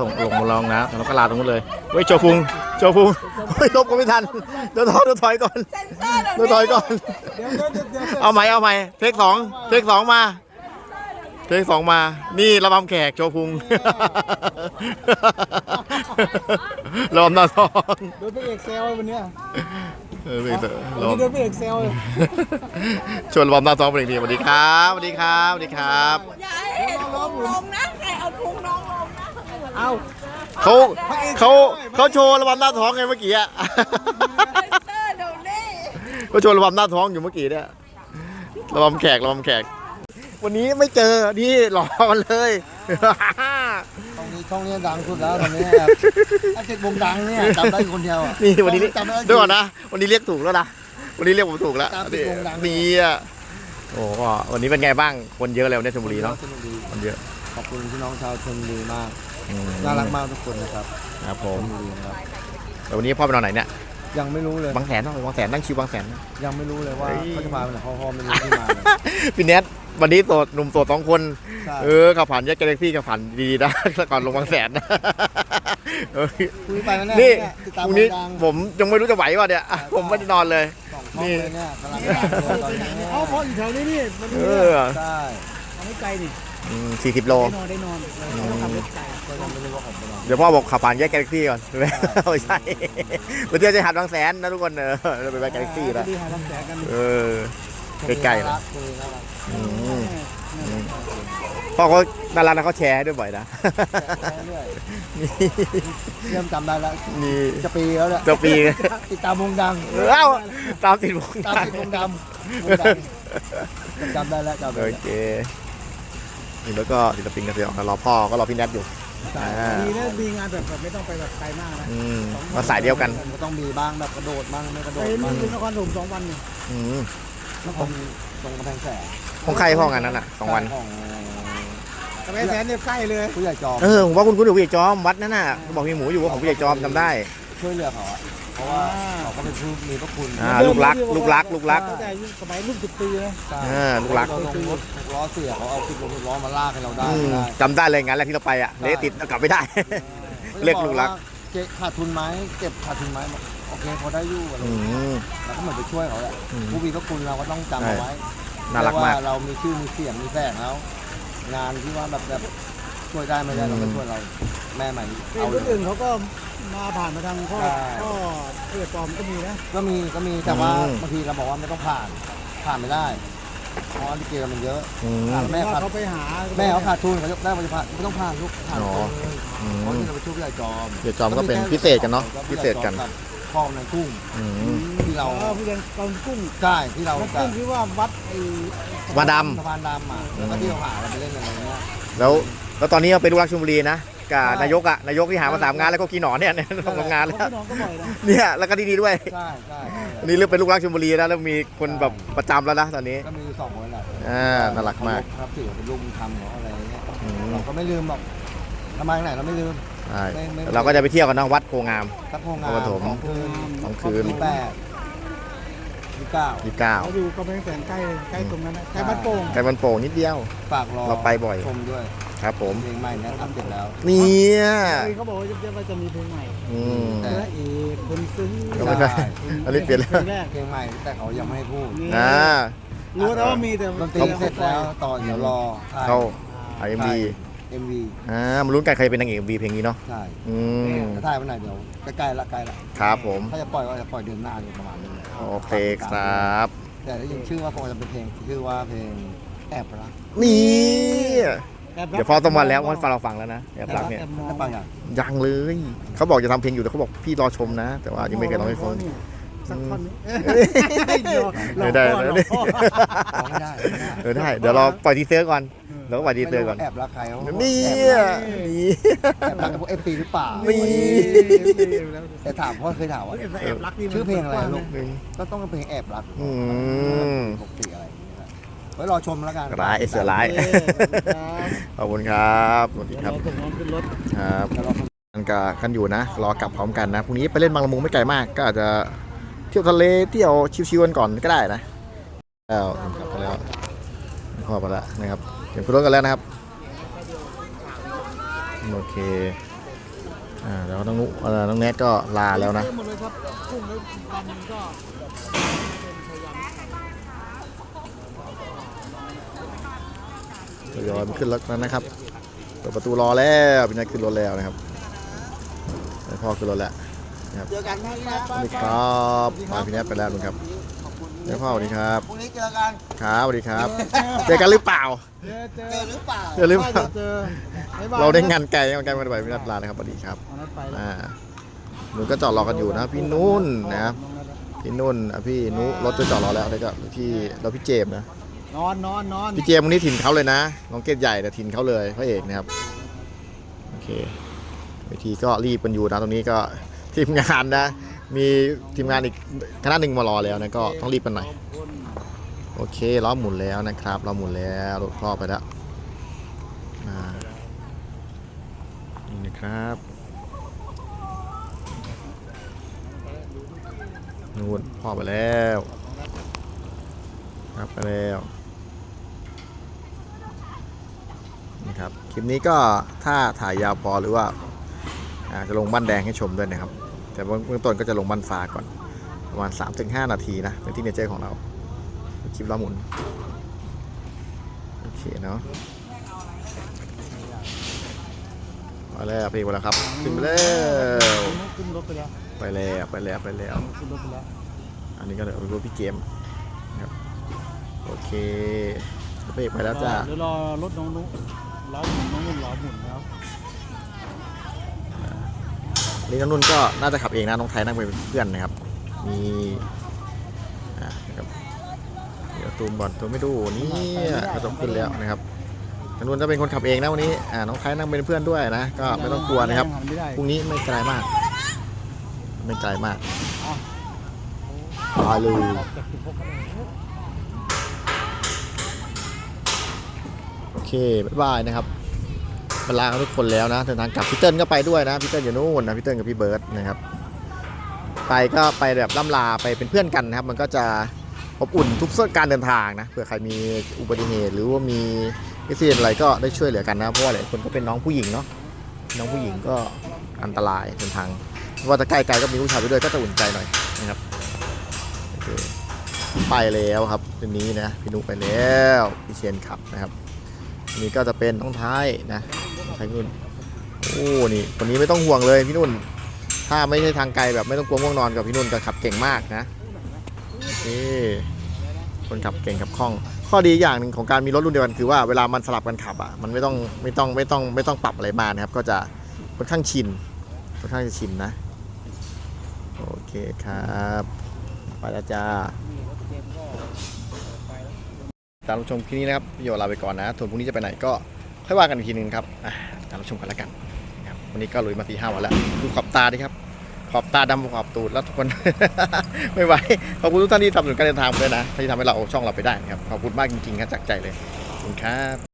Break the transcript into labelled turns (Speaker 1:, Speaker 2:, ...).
Speaker 1: ส่งลงมาลองนะแล้วก็ลาตรงนู้นเลยเฮ้ยโจฟุงโจฟุงเฮ้ยลบก็ไม่ทันเดี๋ยวถอยเดี๋ยวถอยก่อนเดี๋ยวถอยก่อน เอาไหมเอาไหมเทคสองเทคสองมาเทคสองมา นี่ระบำแขกโจฟุงระบำหน้าทอง
Speaker 2: โดนไปเอกเซลวันเนี้ย
Speaker 1: เออไม่เถอะ
Speaker 2: วัน
Speaker 1: ระ
Speaker 2: นี้โดน
Speaker 1: บำ
Speaker 2: ไปเอกเซลเลย
Speaker 1: ชวนระบำหน้าทองเป็นอย่างดีสวัสดีครับสวัสดีครับสวัสดีครับ
Speaker 3: อย่าให้เห็นพุงลงนะใครเอาพุงน้องลงนะ
Speaker 2: เอ้า
Speaker 1: เขาเขาเขาโชว์ระบำหน้าท้องไงเมื่อกี้อะ
Speaker 3: เซนเซอร์เดี๋ยวนี้
Speaker 1: ก็ชวนระบำหน้าท้องอยู่เมื่อกี้เนี่ยระบำแขกระบำแขก วันนี้ไม่เจอนี่รอกันเลย
Speaker 2: ช่องนี้ช่องนี้ดังสุดแล้วตอนนี้ครับไอ้เจ็ดวงดังเนี่ยจำได้คนเดียวอะ
Speaker 1: นี่วันนี้
Speaker 2: จำได้
Speaker 1: ด้วยก่อนนะวันนี้เรียกถูกแล้วนะวันนี้เรียกผมถูกแล้ว
Speaker 2: ตามที่วงดัง
Speaker 1: นี่อะโอ้ก็วันนี้เป็นไงบ้างคนเยอะแล้วเนี่ยชลบุรีเนาะ
Speaker 2: สนุกดี
Speaker 1: คนเยอะ
Speaker 2: ขอบคุณพี่น้องชาวชลบุรีมาก
Speaker 1: อืม
Speaker 2: น่ารักมากทุกคนนะครับ
Speaker 1: ครับผ
Speaker 2: ช
Speaker 1: ม
Speaker 2: ลบุรีนะครับ
Speaker 1: แต่วันนี้พ่อไปนอนไหนเนี่ย
Speaker 2: ยังไม่รู้เลย
Speaker 1: บางแสนเนาะบางแสนนั่งคิวบางแสน
Speaker 2: ยังไม่รู้เลยว่า
Speaker 1: เฮ้ย
Speaker 2: เขาจะพาไปไหนพ่อพ่อไม่รู้ที่มาเลย
Speaker 1: พี่เนทวันนี้โสดหนุ่มโสดสองคน
Speaker 2: ใช่
Speaker 1: เออขับผ่านแยกแกลเล็กซี่ขับผ่านดีๆนะแล้วก่อนลงบางแสนนะเออ
Speaker 2: คุยไปแล้ว
Speaker 1: นี่
Speaker 2: เนี่ยติด
Speaker 1: พ
Speaker 2: ตาม
Speaker 1: รุ่งนี้
Speaker 2: ดัง
Speaker 1: ผมยังไม่รู้จะไหวว่ะเนี่ยผมไม่ได้นอนเลย
Speaker 2: สองช่องเลยเนี่ยกำลังดังเลยตอนนี้
Speaker 4: เอาพออยู่แถวนี้นี่มัน
Speaker 1: เออ
Speaker 2: ใช่
Speaker 4: เอาไม่ไกลนี่
Speaker 1: สี่สิบโล
Speaker 4: ได้นอนได้นอนเราต้องขับรถไกล
Speaker 2: ก็ยังไม่รู้ว่าผมไปนอน
Speaker 1: เดี๋ยวพ่อบอกขับผ่านแยกแกลเล็กซี่ก่อนไม่ใช่ไปเที่ยวจะหัดบางแสนนะทุกคนเออเราไปแยกแกลเล็กซี่แล้ว
Speaker 4: ดีหาลำแสงกัน
Speaker 1: เออใกล้ๆ
Speaker 2: นะ
Speaker 1: นะ
Speaker 2: คุยน่ารัก
Speaker 1: อืมพ่อเขาน่ารักนะเขาแชร์ให้ด้วยบ่อยนะ
Speaker 2: แชร์เรื่อยเริ่มจำได้แล้ว
Speaker 1: นี่
Speaker 2: จะปีแล้วเนี่ย
Speaker 1: เจ้าปี
Speaker 2: ติดตามวงดัง
Speaker 1: เอ้าตามติดวง
Speaker 2: ตามติดวงดำวงดังจำได้แล้วจำได้
Speaker 1: โอ
Speaker 2: แล้ว
Speaker 1: เค นี่แล้วก็ศิลปินกันเสียออกรอพ่อก็รอพี่แนทอยู่อ่า
Speaker 4: ดีนะมีงานแบบแบบไม่ต้องไปแบบไกลมากนะ
Speaker 1: อืมมาสายเดียวกัน
Speaker 2: มันก็ต้องมีบ้างแบบกระโดดบ้างไม่กระโด
Speaker 4: ไป
Speaker 2: ดบ้าง
Speaker 4: นี่นครถมสองวันเนี่ย
Speaker 1: อืม
Speaker 2: แล้วผมตรงกำแพงแสน
Speaker 1: ของใครพ่องานนั้นอะสองวัน
Speaker 2: ของ
Speaker 4: กระแสแสนเนี่ยใกล้เลย
Speaker 2: ผู้ใหญ่จอม
Speaker 1: เออผมว่าคุณคุณอยู่ผู้ใหญ่จอมวัดนั่นน่ะบอกมีหมูอยู่ว่าของผู้ใหญ่จอมจำได้
Speaker 2: ช่วยเหลือเขาอะ เพราะว่าเขาก็เป็นผู้มีพระคุณ
Speaker 1: อ่าลูกรักลูกรักลูกรัก
Speaker 4: ตั้งแต่ยุคสมัยรุ่นสิบปีนะ
Speaker 2: ใช่
Speaker 1: อ่าลูกรัก
Speaker 2: เราลงรถหกล้อเสียเขาเอาขึ้นรถหกล้อมาลากให้เราได้
Speaker 1: อืม
Speaker 2: ได้
Speaker 1: จำได้เลยงานแรกที่เราไปอะเละติดกลับไม่ได้ เรียกลูกรัก
Speaker 2: เจ๊ขาดทุนไหมเก็บขาดทุนไหมบอกโอเคพอได้อยู่อะไรอ
Speaker 1: อื
Speaker 2: ย่างเงี้ย
Speaker 1: ม
Speaker 2: เราก็เหมือนไปช่วยเขาแหละ
Speaker 1: อืม
Speaker 2: ผู้มีพระคุณเราก็ต้องจำเอาไว้
Speaker 1: น่ารักมาก
Speaker 2: เยว่าเรามีชื่อมีเสียงมีแสงแล้ว งานที่ว่าแบบแบบ ช่วยได้ไม่ได้เราก็ช่วยเราแม่ใหม่
Speaker 4: คือ
Speaker 2: เอา
Speaker 4: คนอื่นเขาก็มาผ่านมาทางข้อ
Speaker 2: ใช่
Speaker 4: ข้อเพื่อปลอมก็มีนะ
Speaker 2: ก็มีก็มีแต่ว่า
Speaker 1: อืม
Speaker 2: บางทีเราบอกว่าไม่ต้องผ่านผ่านไม่ได้เพราะว่าลิเกมันเยอะ
Speaker 1: อืม
Speaker 2: แม่
Speaker 4: ว่า
Speaker 2: ขาด
Speaker 4: เขาไปหา
Speaker 2: แม่เขาขาดทุนเขาจะได้บริษัทไม่ต้องผ่านลูกผ่าน
Speaker 1: อ๋อ
Speaker 2: ตรงเลย
Speaker 1: อืม
Speaker 2: เพราะที่เราไปช่วยพี่ใหญ่จอม
Speaker 1: เดี๋ยวจอมก็เป็นพิเศษกันเนาะพิเศษกัน
Speaker 2: กับพ่อในกุ้ง
Speaker 1: อืม
Speaker 2: ที่เรา
Speaker 4: เออผู้เรียนกองกุ้ง
Speaker 2: ใช่ที่เรา
Speaker 4: แล้ว
Speaker 2: จะ
Speaker 4: กุ้งที่ว่าวัดไอ้
Speaker 1: มาด
Speaker 2: สะพานดำอะแล้วก็ที่เราหาเราไปเล่นอะไรเงี้ยำ
Speaker 1: แล้ว แล้วตอนนี้เราเป็นลูกรักชลบุรีนะกับนายกอะนายกที่หามาสามงานแล้วก็กีหนอนเนี่ยเนี่ยต้องทำงานแล้ว
Speaker 4: พี่น้องก็บ่อยนะ
Speaker 1: เนี่ยแล้วก็ที่นี่ด้วย
Speaker 2: ใช่ใช่ใช่
Speaker 1: อันนี้เริ่มเป็นลูกรักชลบุรีแล้วแล้วมีคนแบบประจำแล้วนะตอนนี้
Speaker 2: ก็มีสองคนแหละ
Speaker 1: อ่าน่ารักมาก
Speaker 2: ครับถือว่าเป็นลูกบุญธรรมของอะไรเงี้ย
Speaker 1: อืม
Speaker 2: เราก็ไม่ลืมหรอกทำไมไหนเราไม่ลืม
Speaker 1: ใช่
Speaker 2: ไม่ไม่
Speaker 1: เราก็จะไปเที่ยวกันนะวัดโพงาม
Speaker 2: สักโรงงาน
Speaker 1: นครปฐม
Speaker 2: ของคืน
Speaker 1: ของคืน
Speaker 2: ที่แปดที่เก้า
Speaker 1: ยี่เก้า
Speaker 4: เขาอยู่กำแพงแสนใกล้ใกล้ตรงนั้นนะใกล้บ้านโป่ง
Speaker 1: ไก่มันโป่งนิดเดียว
Speaker 2: ฝากรอ
Speaker 1: เราไปบ่อย
Speaker 2: ชมด้วย
Speaker 1: ครับผม
Speaker 2: เพลงใหม่เนี้อัพเสร็จแล้ว
Speaker 1: เนี่ย
Speaker 4: เขาบอกว่าจะว่าจะมีเพลงใหม่
Speaker 1: อืม
Speaker 2: แต่
Speaker 4: พระเอกคนซึ้ง
Speaker 1: ก็ไม่ได้อันนี้เปลี่ยนแล้ว
Speaker 4: พงแรก
Speaker 2: เพลงใหม่แต่เขายังไม่ให้พูด
Speaker 4: นี่
Speaker 1: อ่า
Speaker 4: รู้นะว่ามีแต่
Speaker 2: ดนตรีเสร็จแล้วต่อเดี๋ยวรอถ่าย
Speaker 1: เข้าไอเอ็มวี
Speaker 2: MV
Speaker 1: อ่ามาลุ้นกันใครเป็นนางเอกวีเพลงนี้เนาะ
Speaker 2: ใช่
Speaker 1: อืม
Speaker 2: จะถ่ายวันไหนเดี๋ยวใกล้ๆละใกล้ละ
Speaker 1: ครับผม
Speaker 2: ถ้าจะปล่อยก็จะปล่อยเดือนหน้าเลยประมาณนี้
Speaker 1: โอเคครับ
Speaker 2: แต่ได้ยินชื่อว่าคงจะเป็นเพลงชื่อว่าเพลงแอบรัก
Speaker 1: นี่
Speaker 4: แอบรัก
Speaker 1: เดี๋ยวพอต้องวันแล้ววันฟังเราฟังแล้วนะแอบรักเนี่ย
Speaker 4: แอบมอง
Speaker 2: ได้ฟังอย่าง
Speaker 1: ยังเลย เขาบอกจะทำเพลงอยู่แต่เขาบอกพี่รอชมนะ แต่ว่ายังไม่เคยร้องให้ฟัง
Speaker 4: สักท่อนนี้
Speaker 1: ไม่ได้
Speaker 4: หลอกพ่อ
Speaker 1: แล้ว
Speaker 4: หล
Speaker 1: นี่
Speaker 4: อกพ่อ
Speaker 2: ร้องไม่ได้ร้องไม่ได้
Speaker 1: เออได้เดี๋ยวเราปล่อยทีเซอร์ก่อนแล้วก็ปล่อยทีเซอร์ก่อน
Speaker 2: แอบรักใครเขา
Speaker 1: นี่
Speaker 2: แอบรัก
Speaker 1: นี่
Speaker 2: แอบรักกับพวกเอฟซีหรือเปล่า
Speaker 1: นี่
Speaker 2: แต่ถามพ่อเคยถามว่า
Speaker 4: แอบรักนี่มัน
Speaker 2: ชื่อเพลงอะไรลูก
Speaker 1: หนึ่ง
Speaker 2: ก็ต้องเป็นเพลงแอบรัก
Speaker 1: อืม
Speaker 2: ปกติอะไร ไว้รอชมแล้วกัน
Speaker 1: ร้ายเสือร้าย ขอบคุณครับสวัสดีครับ
Speaker 4: เราส่งน้องขึ้นรถ
Speaker 1: ครับ
Speaker 2: เดี๋ยวรอชม
Speaker 1: กันกับกันอยู่นะ รอกลับพร้อมกันนะพรุ่งนี้ไปเล่นบางละมุงไม่ไกลมาก ก็อาจจะเที่ยวทะเลเที่ยวชิวๆกันก่อนก็ได้นะแล้วกลับไปแล้วพอไปแล้วนะครับเดี๋ยวขึ้นรถกันแล้วนะครับโอเคอ่าเดี๋ยวน้องนุเอ่อน้องแนทก็ลาแล้วนะ
Speaker 4: หมดเลยครับกุ้งแล้ววันหนึงก็เป็นชายยัน
Speaker 1: ทยอยมาขึ้นรถแล้วนะครับเปิดประตูรอแล้วพี่นายขึ้นรถแล้วนะครับให้พ่อขึ้นรถแล้ว
Speaker 2: เจอกันพรุ่งนี้นะ
Speaker 1: สวัสดีครับมาพี่แนทไปแล้วลุงครับ
Speaker 2: ขอบคุณ
Speaker 1: ให้พ่อสวัสดีครับ
Speaker 2: พรุ่งนี้เจอกัน
Speaker 1: ครับสวัสดีครับ เจอกันหรือเปล่า
Speaker 4: เจอเจอ
Speaker 2: เจอหรือเปล่า
Speaker 1: เจอหรือเปล่า
Speaker 4: เจอบ๊ยบย
Speaker 1: เราได้งานไกลงานไกลมาไปพี่นัทลานะครับสวัสดีครับ
Speaker 4: เอานัดไปแล้ว
Speaker 1: อ่าหนูก็จอดรอกันอยู่นะพี่นุ่นนะครับพี่นุ่นอะพี่นุรถจะจอดรอแล้วแล้วก็พี่แล้วพี่เจมส์นะ
Speaker 4: นอนนอนนอน
Speaker 1: พี่เจมส์วันนี้ถิ่นเขาเลยนะน้องเกดใหญ่แต่ถิ่นเขาเลยพระเอกนะครับโอเคเวทีก็รีบกันอยู่นะตรงนี้ก็ทีมงานนะ มีทีมงานอีกคณะหนึ่งมารอแล้วนะก็ต้องรีบกันหน่อยโอเคล้อหมุนแล้วนะครับล้อหมุนแล้วรถพ่อไปแล้วนี่นะครับนู่นพ่อไปแล้ว ครับไปแล้วนี่ครับคลิปนี้ก็ถ้าถ่ายยาวพอหรือว่าจะลงบ้านแดงให้ชมด้วยนะครับ แต่เบื้องต้นก็จะลงบ้านฟ้าก่อน ประมาณ 3-5 นาทีนะเป็นที่เนเจอร์ของเรา คลิปเราหมุน โอเคเนาะมาแล้วพี่มาแล้วครับ ขึ้นไปแล้ว
Speaker 4: ขึ้นรถไปแล้ว
Speaker 1: ไปแล้ว ไปแล้ว ไปแล้ว อันนี้ก็เดี๋ยวไปดูพี่เกมครับ โอเคเบรกไปแล้วจ้า
Speaker 4: เดี๋ยวรอรถน้องนุ๊กล้อหมุนน้องนุ่นล้อหมุนนะครับ
Speaker 1: นี่น้องนุ่นก็น่าจะขับเองนะน้องไทยนั่งเป็นเพื่อนนะครับ มีอ่านะครับเดี๋ยวตูมบอลตูมไม่ดูนี่ก็ต้องขึ้นแล้วนะครับน้องนุ่นจะเป็นคนขับเองนะวันนี้อ่าน้องไทยนั่งเป็นเพื่อนด้วยนะ ก็ไม่ต้องกลัวนะครับ
Speaker 4: ยังหัไม่ได้
Speaker 1: พรุ่งนี้ไม่ไกลมาก ไม่ไกลมากไปเลย เคบ๊ายบายนะครับเวลาทุกคนแล้วนะเดินทางกลับพี่เติ้ลก็ไปด้วยนะพี่เติ้ลอยู่นู่นนะพี่เติ้ลกับพี่เบิร์ดนะครับไปก็ไปแบบล่ำลาไปเป็นเพื่อนกันนะครับ มันก็จะอบอุ่นทุกส่วนการเดินทางนะเผื่อใครมีอุบัติเหตุ หรือว่ามีอุบิเหตุอะไรก็ได้ช่วยเหลือกันนะเพราะว่าหลายคนก็เป็นน้องผู้หญิงเนาะน้องผู้หญิงก็อันตรายเดินทางว่าจะใกล้ไกลก็มีผู้ชายไปด้วยก็จะอุ่นใจหน่อยนะครับไปแล้วครับทีนี้นะพี่นุกไปแล้วพี่เชียนขับนะครับ นนี้ก็จะเป็นน้องท้ายนะท้ายนุ่นโอ้นี่คนนี้ไม่ต้องห่วงเลยพี่นุ่น ถ้าไม่ใช่ทางไกลแบบไม่ต้องกลัวง่วงนอนกับพี่นุ่นก็ขับเก่งมากนะนี่คนขับเก่งขับคล่อง ข้อดีอย่างหนึ่งของการมีรถรุ่นเดียวกันคือว่าเวลามันสลับกันขับอะมันไม่ต้องไม่ต้องไม่ต้องไม่ต้องปรับอะไรมากนะครับ ก็จะค่อนข้างชินค่อนข้างจะชินนะ โอเคครับ ไปแล้วจ้า ตามรับชมคลิปนี้นะครับพี่โยลาไปก่อนนะส่วนพรุ่งนี้จะไปไหนก็ค่อยว่ากันอีกทีนึงครับตามรับชมกันแล้วกันครับวันนี้ก็ลุยมาสี่ห้าวันแล้วดูขอบตาดิครับ ขอบตาดำขอบตูดแล้วทุกคนไม่ไหวขอบคุณทุกท่านที่สนับสนุนการเดินทางด้วยนะที่ทำให้เราเอาช่องเราไปได้นะครับขอบคุณมากจริงๆครับจากใจเลยขอบคุณครับ